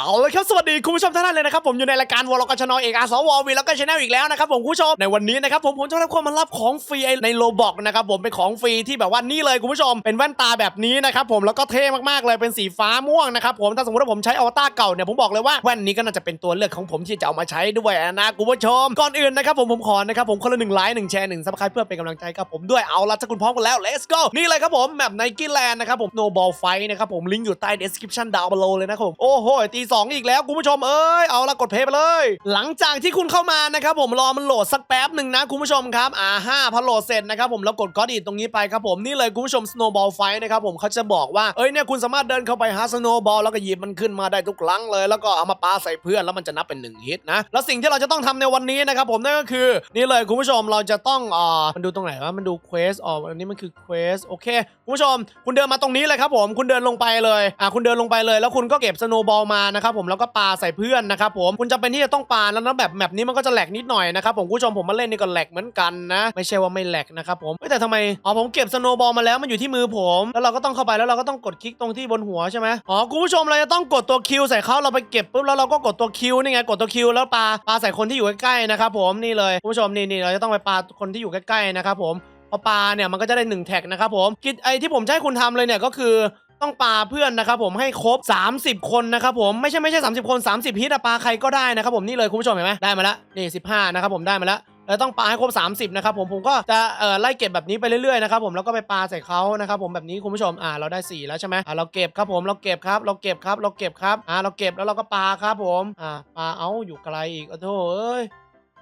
เอาลยครับสวัสดีคุณผู้ชมทุกท่านเลยนะครับผมอยู่ในรายการวอลกชนเอกอาสววีแล้วก็ชแนลอีกแล้วนะครับผมคุณผู้ชมในวันนี้นะครับผมผมจะรับความมารับของฟรีในโลบอกนะครับผมเป็นของฟรีที่แบบว่านี่เลยคุณผู้ชม เป็นแว่นตาแบบนี้นะครับผมแล้วก็เท่มากๆเลยเป็นสีฟ้าม่วงนะครับผมถ้าสมมติว่าผมใช้อวตารเก่าเนี่ยผมบอกเลยว่าแว่นนี้ก็น่าจะเป็นตัวเลือกของผมที่จะเอามาใช้ด้วยนะคุณผู้ชมก่อนอื่นนะครับผมผมขอนะครับผมคนละหนึ่งไลค์หนึ่งแชร์หนึ่งซับสไครป์เพื่อเป็นกำลังใจครับผมด้วยเอาละถ้าคุณพร้อมกันแล้ว let's go นี่เลยครับผมแมปไนกี้แลนด์นะครับผม no ball fight นะครับผมลิงก์อยู่ใต้ description down below เลยนะครับผมโอ้โหตีสองอีกแล้วคุณผู้ชมเอ้ยเอาละกดเพย์ไปเลย หลังจากที่คุณเข้ามานะครับผมรอมันโหลดสักแป๊บหนึ่งนะคุณผู้ชมครับอ่าห้าพอโหลดเสร็จนะครับผมแล้วกดก็ดีตรงนี้ไปครับผมนี่เลยคุณผู้ชม snowball fight นะครับผมเขาจะบอกว่าเอ้ยเนี่ยคุณสามารถเดินเข้าไปหา snowball แล้วก็หยิบมันขึ้นมาได้ทุกครั้งเลย แล้วก็เอามาปาใส่เพื่อนแล้วมันจะนับเป็นหนึ่งฮิตนะแล้วสิ่งที่เราจะต้องทำในวันนี้นะครับผมนั่นก็คือนี่เลยคุณผู้ชมเราจะต้องอ่ามันดูตรงไหนวะมันดูเควสอ๋ออันนี้มันคือเควสโอเคคุณผู้ชม คุณเดินมาตรงนี้เลยครับผมคุณเดินลงไปเลยอ่าคุณเดินลงไปเลย แล้วคุณก็เก็บสโนบอลมานะครับผมแล้วก็ปาใส่เพื่อนนะครับผมคุณจำเป็นที่จะต้องปาแล้วนะแบบแบบนี้มันก็จะแหลกนิดหน่อยนะครับผมคุณผู้ชมผมมาเล่นนี่ก็แหลกเหมือนกันนะไม่ใช่ว่าไม่แหลกนะครับผมแต่ทำไมอ๋อผมเก็บสโนบอลมาแล้วมันอยู่ที่มือผม แล้วเราก็ต้องเข้าไปแล้วเราก็ต้องกดคลิกตรงที่บนหัวใช่ไหมอ๋อคุณผู้ชมเราจะต้องกดตัวคิวใส่เขาเราไปเก็บปุ๊บแล้วเราก็กดตัวคิวนี่ไงกดตัวคิวแล้วปาปาใส่คนที่อยู่ใกล้ๆนะครับผมนี่เลยคุณผู้ชมนี่นี่เราจะต้องไปปาคนที่อยู่ใกล้ๆนะครับผมพอปลาเนี่ยมันก็จะได้1แท็กนะครับผมกิจไอที่ผมจะให้คุณทำเลยเนี่ยก็คือ ต้องปลาเพื่อนนะครับผมให้ครบ 30 คนนะครับผมไม่ใช่ไม่ใช่ 30 คน 30ฮิตอะปลาใครก็ได้นะครับผมนี่เลยคุณผู้ชมเห็นไหมได้มาแล้วนี่15นะครับผมได้มาแล้วแล้วต้องปาให้ครบ 30 นะครับผมผมก็จะเอ่อไล่เก็บแบบนี้ไปเรื่อยๆนะครับผมแล้วก็ไปปาใส่เขานะครับผมแบบนี้คุณผู้ชมอ่าเราได้ 4 แล้วใช่ไหมอ่าเราเก็บครับผมเราเก็บครับเราเก็บครับเราเก็บครับอ่าเราเก็บแล้วเราก็ปาครับผมอ่าปาเอาอยู่ไกลอีกโอ้โถเอ้ย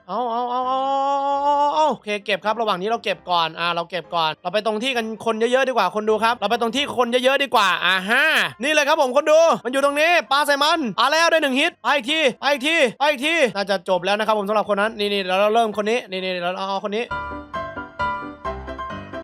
เอาเอาเอาเอา โอเคเก็บครับระหว่างนี้เราเก็บก่อนอ่าเราเก็บก่อน เราไปตรงที่กันคนเยอะๆดีกว่าคนดูครับ เราไปตรงที่คนเยอะๆดีกว่าอ่าฮะนี่เลยครับผมคนดูมันอยู่ตรงนี้ปลาใส่มันปาแล้วได้หนึ่งฮิตไปอีกทีไปอีกทีไปอีกทีน่าจะจบแล้วนะครับผมสำหรับคนนั้นนี่นี่เราเริ่มคนนี้นี่นี่เราเอาคนนี้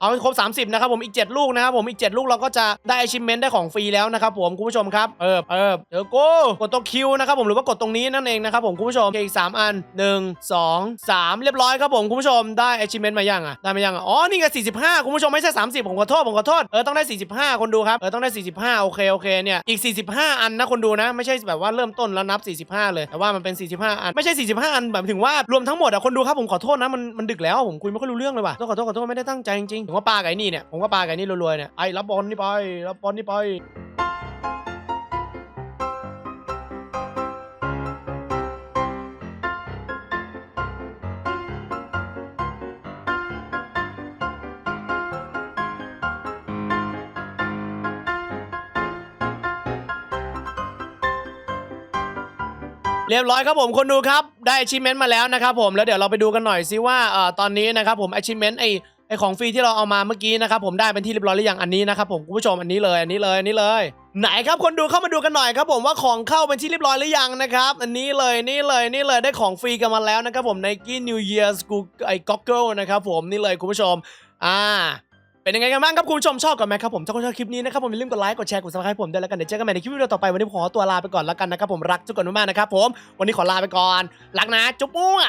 เอาให้ครบ 30 นะครับผมอีก 7 ลูกนะครับผมอีก 7 ลูกเราก็จะได้ achievement ได้ของฟรีแล้วนะครับผมคุณผู้ชมครับเออเออเจอกูกดตัวคิวนะครับผมหรือว่ากดตรงนี้นั่นเองนะครับผมคุณผู้ชมอีก 3 อัน 1 2 3 เรียบร้อยครับผมคุณผู้ชมได้ achievement มายังอะได้มายังอะอ๋อนี่ไง45 คุณผู้ชมไม่ใช่ 30 ผมขอโทษผมขอโทษเออต้องได้ 45 คนดูครับเออต้องได้ 45 โอเคโอเคเนี่ยอีก 45 อันนะคนดูนะไม่ใช่แบบว่าเริ่มต้นแล้วนับ 45 เลยแต่ว่ามันเป็น 45 อันไม่ใช่ 45 อันแบบถึงว่ารวมทั้งหมดอะคนดูครับผมขอโทษนะมันมันดึกแล้วผมคุยไม่ค่อยรู้เรื่องเลยว่ะต้องขอโทษขอโทษไม่ได้ตั้งใจจริงๆผมว่าปาไก่นี่เนี่ยผมก็ปาไก่นี่รวยๆเนี่ยไอ้รับบอลนี่ไปรับบอลนี่ไปเรียบร้อยครับผมคนดูครับ ได้ achievement มาแล้วนะครับผมแล้วเดี๋ยวเราไปดูกันหน่อยซิว่าเอ่อตอนนี้นะครับผม achievement ไอ ไอของฟรีที่เราเอามาเมื่อกี้นะครับผมได้เป็นที่เรียบร้อยหรือยังอันนี้นะครับผมคุณผู้ชมอันนี้เลยอันนี้เลยอันนี้เลย ไหนครับคนดูเข้ามาดูกันหน่อยครับผมว่าของเข้าเป็นที่เรียบร้อยหรือยังนะครับอันนี้เลยนี่เลยนี่เลยได้ของฟรีกันมาแล้วนะครับผม Nike New Year School ไอ้ Goggle นะครับผมนี่เลยคุณผู้ชมอ่าเป็นยังไงกันบ้างครับคุณผู้ชมชอบกันไหมครับผมถ้าคุณชอบคลิปนี้นะครับผมอย่าลืมกดไลค์กดแชร์กดซับสไครต์ผมด้วยแล้วกันเดี๋ยวเจอกันใหม่ในคลิปวิดีโอต่อไปวันนี้ผมขอตัวลาไปก่อนแล้วกันนะครับผมรักทุกคนมากๆนะครับผมวันนี้ขอลาไปก่อน รักนะจุ๊บมั่ว